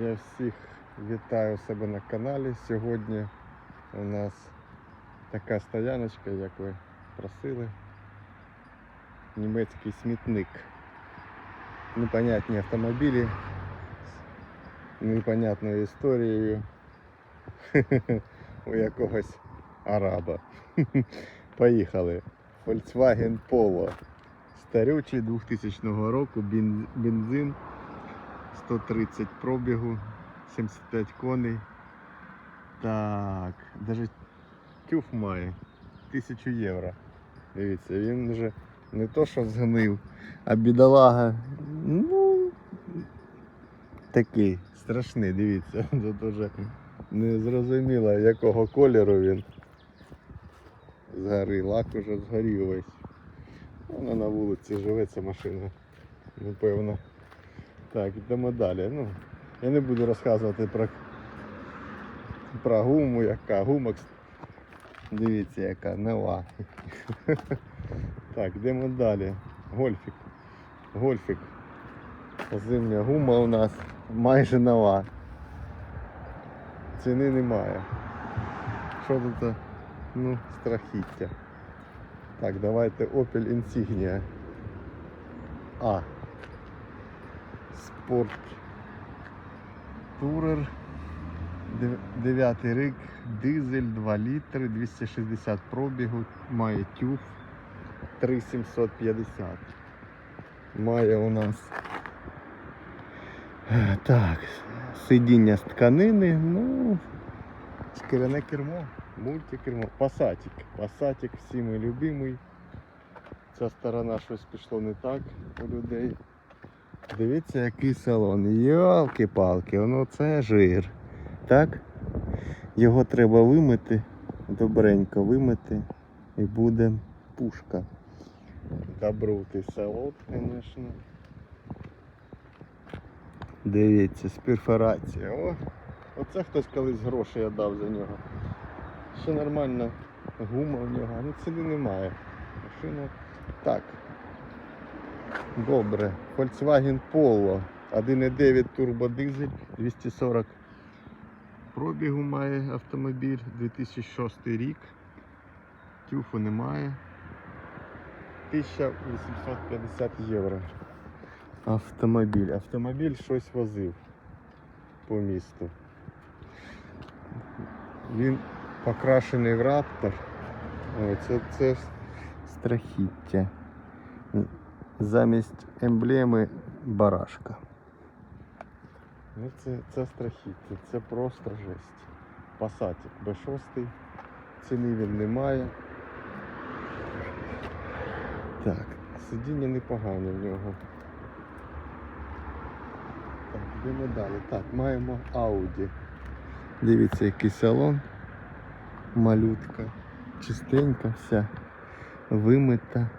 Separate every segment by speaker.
Speaker 1: Я всіх вітаю себе на каналі. Сьогодні у нас така стояночка, як ви просили. Німецький смітник. Непонятні автомобілі з непонятною історією у якогось араба. Поїхали. Volkswagen Polo. Старючий 2000 року, бензин 130 пробігу, 75 коней. Так, навіть тюф має 1000 євро. Дивіться, він вже не то що згнив, а бідолага, ну, такий страшний, дивіться. Тут вже не зрозуміло якого кольору він. Згори, лак уже згорів весь. Вона на вулиці живе ця машина. Напевно. Так, йдемо далі. Ну, я не буду розказувати про, про гуму, яка гумакс. Дивіться, яка нова. Так, йдемо далі. Гольфік. Гольфік. Зимня гума у нас майже нова. Ціни немає. Що тут? Ну, страхіття. Так, давайте Opel Insignia. А. Спорт. Дев- Дев'ятий рік, дизель 2 літри, 260 пробігу, має тюф 3750. Має у нас так, сидіння з тканини, ну, шкіряне кермо, мультикермо, пасатик. Пасатик всіми любимий. Ця сторона щось пішло не так у людей. Дивіться, який салон. Йолки-палки, воно це жир. Так? Його треба вимити, добренько вимити і буде пушка. Добрутий салон, звісно. Дивіться, з перфорація. О, оце хтось колись гроші я дав за нього. Ще нормальна гума в нього, ну ціни немає. Машина. Так. Добре. Volkswagen Polo 1.9 турбодизель 240 пробігу має автомобіль 2006 рік. Тюфу немає. 1850 євро. Автомобіль. Автомобіль щось возив по місту. Він покрашений в раптор. Ой, це, це страхіття. Замість емблеми барашка. Ну це, це страхіття, це просто жесть. Пасатик Б6, ціни він не має. Так, сидіння непогане в нього. Так, йдемо далі. Так, маємо Audi. Дивіться, який салон. Малютка. Чистенька вся. Вимита.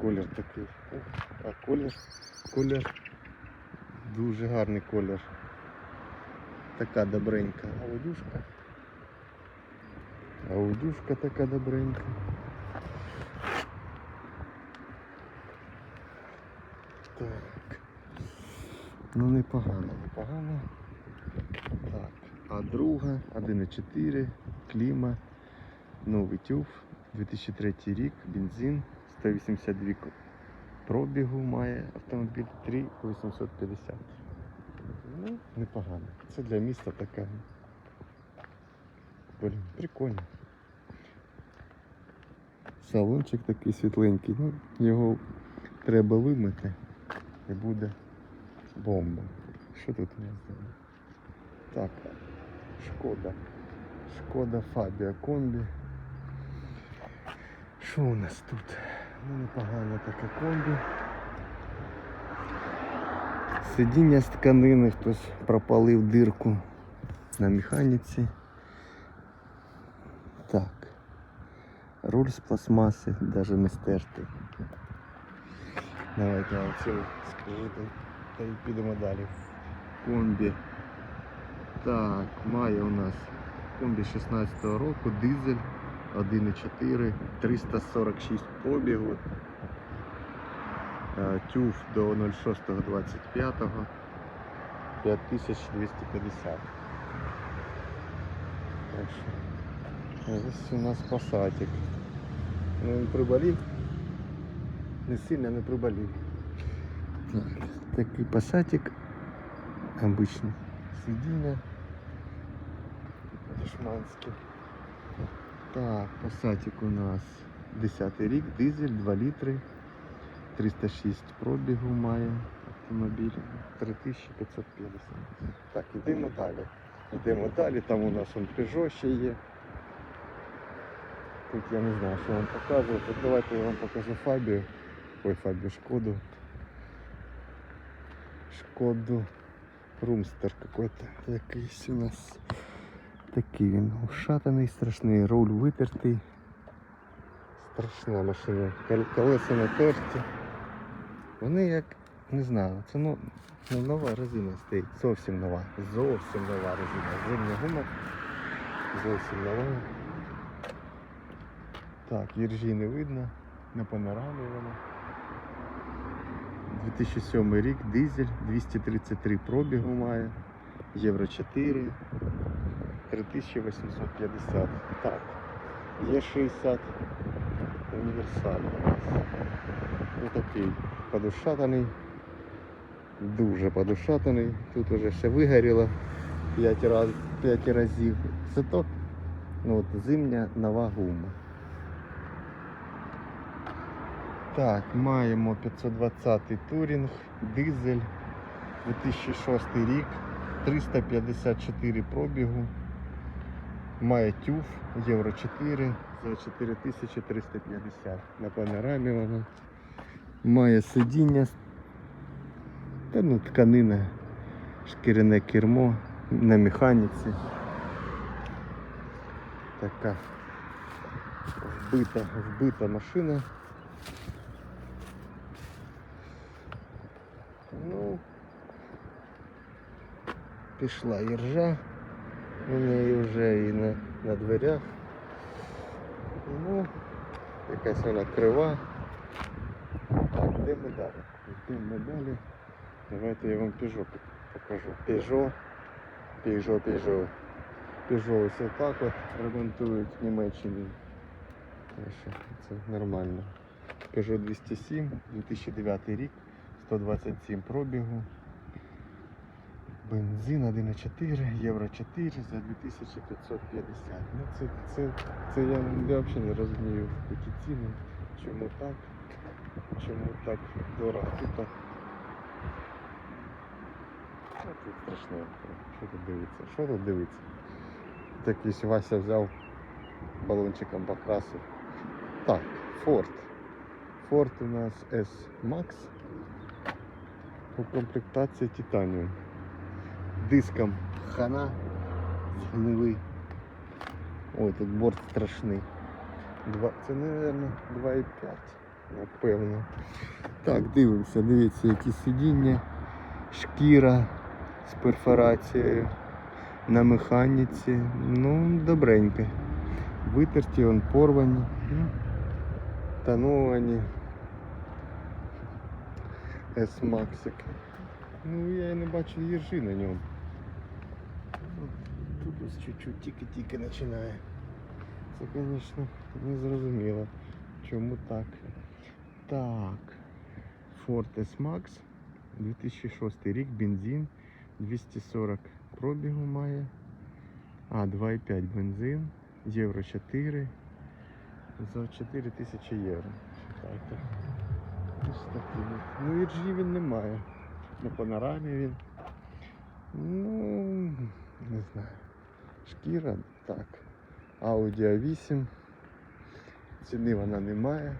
Speaker 1: Колір такий. А колір, колір дуже гарний колір. Така добренька аудюшка. Аудюшка така добренька. Так. Ну непогано, непогано. Так. А друга 1.4, кліма, новий тюф, 2003 рік, бензин, 182 пробігу має автомобіль 3,850. Ну, непогано. Це для міста така. Блін, прикольно. Салончик такий світленький, ну, його треба вимити і буде бомба. Що тут у нас? Так, шкода. Шкода Фабія комбі. Що у нас тут? Ну непогано таке комбі. Сидіння з тканини, хтось пропалив дирку на механіці. Так. Руль з пластмаси, навіть не стертий. Давайте скажу та- та й підемо далі. Комбі. Так, має у нас комбі 16-го року, дизель 1,4, 346 пробігу. Е, Тюф до 06.25. 5250. Так що ось у нас пасатик. Ну він приболів. Не сильно не приболів. Так, такий пасатик. Обычный. Сидіння. Дешманське. Так, пасатик у нас 10 рік, дизель, 2 літри, 306 пробігу має автомобіль, 3550. Так, йдемо далі. Йдемо далі, там у нас он Peugeot ще є. Тут я не знаю, що вам показувати. Давайте я вам покажу Фабію. Ой, Фабію Шкоду. Шкоду Румстер какой-то якийсь у нас. Такий він ушатаний, страшний, руль витертий. Страшна машина. Кол- Колеса натерті. Вони як, не знаю, це ну, ну, нова резина стоїть. Зовсім нова. Зовсім нова резина. Зимня гума. Зовсім нова. Так, іржі не видно. На панорамі вона. 2007 рік, дизель, 233 пробігу має, Євро 4, 3850. Так, є 60 універсаль у нас. Ось такий подушатаний, дуже подушатаний. Тут уже все вигоріло 5, раз, 5 разів. Зато ну, от, зимня нова гума. Так, маємо 520 турінг, дизель, 2006 рік, 354 пробігу. Має тюф, євро 4 за 4350 на панорамі вона. Має сидіння. Та ну тканина, шкіряне кермо на механіці. Така вбита, вбита машина. Ну, пішла іржа. У неї вже і на, на дверях. Ну, якась вона крива. Так, йдемо далі. Йдемо далі. Давайте я вам Peugeot покажу. Peugeot, Peugeot, Peugeot. Peugeot ось отак от ремонтують в Німеччині. Це нормально. Peugeot 207, 2009 рік, 127 пробігу. Бензин 1,4, євро 4 за 2550. Ну це, це, це я, я взагалі не розумію такі ціни. Чому так? Чому так дорого? Тут, так- Що тут страшне? Що тут дивиться? Що тут дивиться? Такийсь Вася взяв балончиком покрасив. Так, Ford. Ford у нас S-Max по комплектації Titanium. Диском хана згнили. Ой, тут борт страшний. Два, це, мабуть, 2,5, напевно. Так, дивимося, дивіться, які сидіння, шкіра з перфорацією на механіці. Ну, добренько. Витерті, он порвані, ну, тоновані. S-Maxик. Ну, я і не бачу їжі на ньому. Ну, чуть-чуть тільки-тільки починає. Це, звісно, не зрозуміло. Чому так? Так. Ford S-Max 2006 рік, бензин, 240 пробігу має. А, 2,5 бензин, євро 4. За 4 тисячі євро. Читайте. Ось такий. Ну іржі він не має. На панорамі він. Ну, не знаю. Шкіра, так. Audi A8. Ціни вона не має.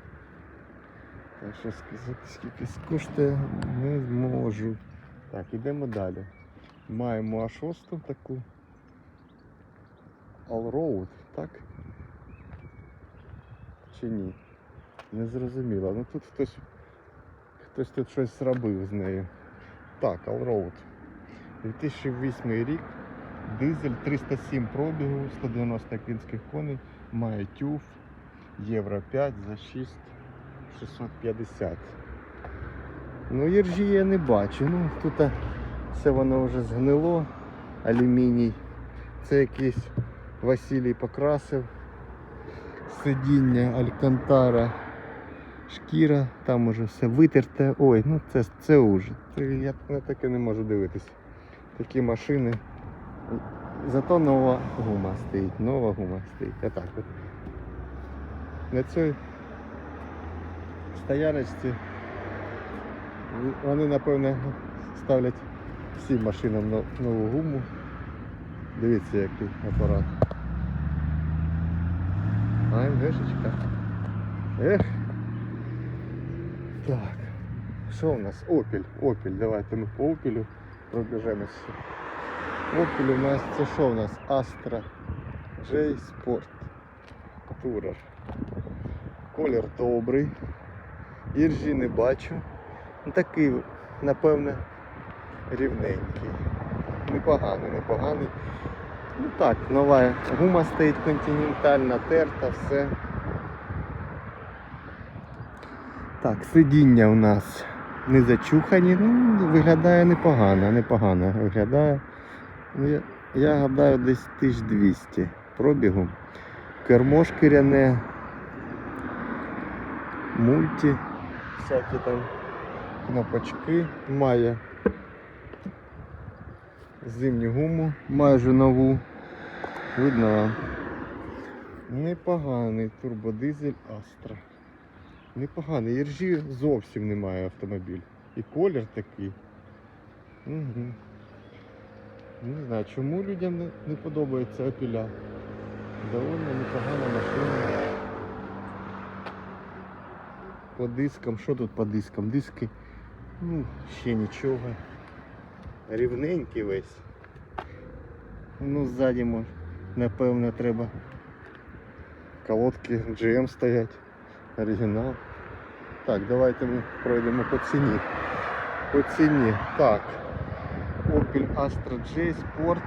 Speaker 1: Так що сказати, скільки коштує, не зможу. Так, ідемо далі. Маємо А6 таку. Allroad, так? Чи ні? Не зрозуміло. Ну тут хтось хтось тут щось зробив з нею. Так, Allroad. 2008 рік. Дизель 307 пробігу, 190 кінських коней, має тюф, євро 5 за 6 650. Ну, іржі я не бачу. Ну, тут Це воно вже згнило, алюміній. Це якийсь Василій покрасив. Сидіння, алькантара, шкіра, там уже все витерте. Ой, ну це, це ужас. Це Я на таке не можу дивитися. Такі машини. Зато нова гума стоїть, нова гума стоїть. Отак от. На цій стояночці вони, напевне, ставлять всім машинам нову гуму. Дивіться, який апарат. АМГшечка. Ех. Так. Що у нас? Опіль. Опіль. Давайте ми по опілю пробіжемося. Опіль у нас це що у нас? Astra J Sport Tourer. Колір добрий. Іржі не бачу. Ну, Такий, напевне, рівненький. Непоганий, непоганий. Ну так, нова гума стоїть континентальна, терта, все. Так, сидіння у нас не зачухані, ну, виглядає непогано, непогано виглядає. Ну, я, я гадаю десь 1200 пробігу. Кермо шкіряне, мульті, всякі там кнопочки має. Зимню гуму майже нову. Видно. Непоганий турбодизель Astra. Непоганий. Іржі зовсім немає автомобіль. І колір такий. Угу. Не знаю, чому людям не, не подобається Опіля. Довольно непогана машина. По дискам, що тут по дискам? Диски, ну, ще нічого. Рівненький весь. Ну, ззаді може, напевно, треба колодки GM стоять. Оригінал. Так, давайте ми пройдемо по ціні. По ціні. Так. Opel Astra J Sport.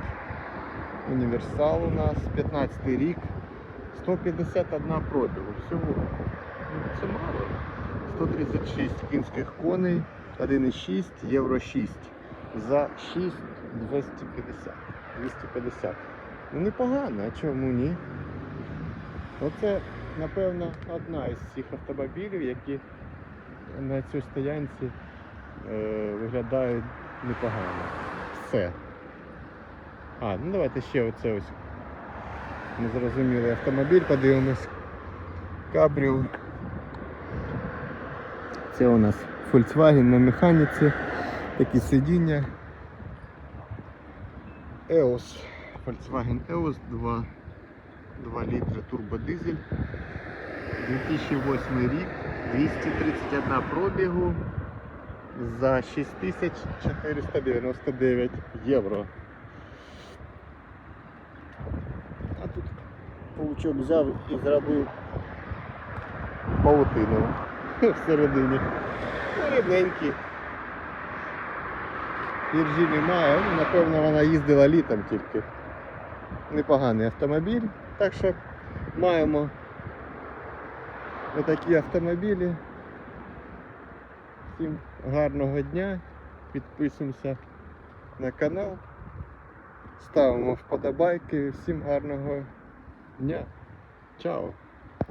Speaker 1: Універсал у нас 15 рік. 151 пробігу. Всього. Це мало. 136 кінських коней, 1,6, євро 6. За 6 250. 250. Ну непогано, а чому ні? Оце, напевно, одна із цих автомобілів, які на цій стоянці е, виглядають непогано. Все. А, ну давайте ще оце ось незрозумілий автомобіль подивимось. Кабріо. Це у нас Volkswagen на механіці. Такі сидіння. EOS. Volkswagen EOS 2, 2 літри турбодизель. 2008 рік, 231 пробігу за 6499 євро. А тут паучок взяв і зробив паутину всередині. Ну, рідненький. Іржі немає, напевно вона їздила літом тільки. Непоганий автомобіль, так що маємо отакі автомобілі. Всім гарного дня, підписуємося на канал, ставимо вподобайки, всім гарного дня. Чао!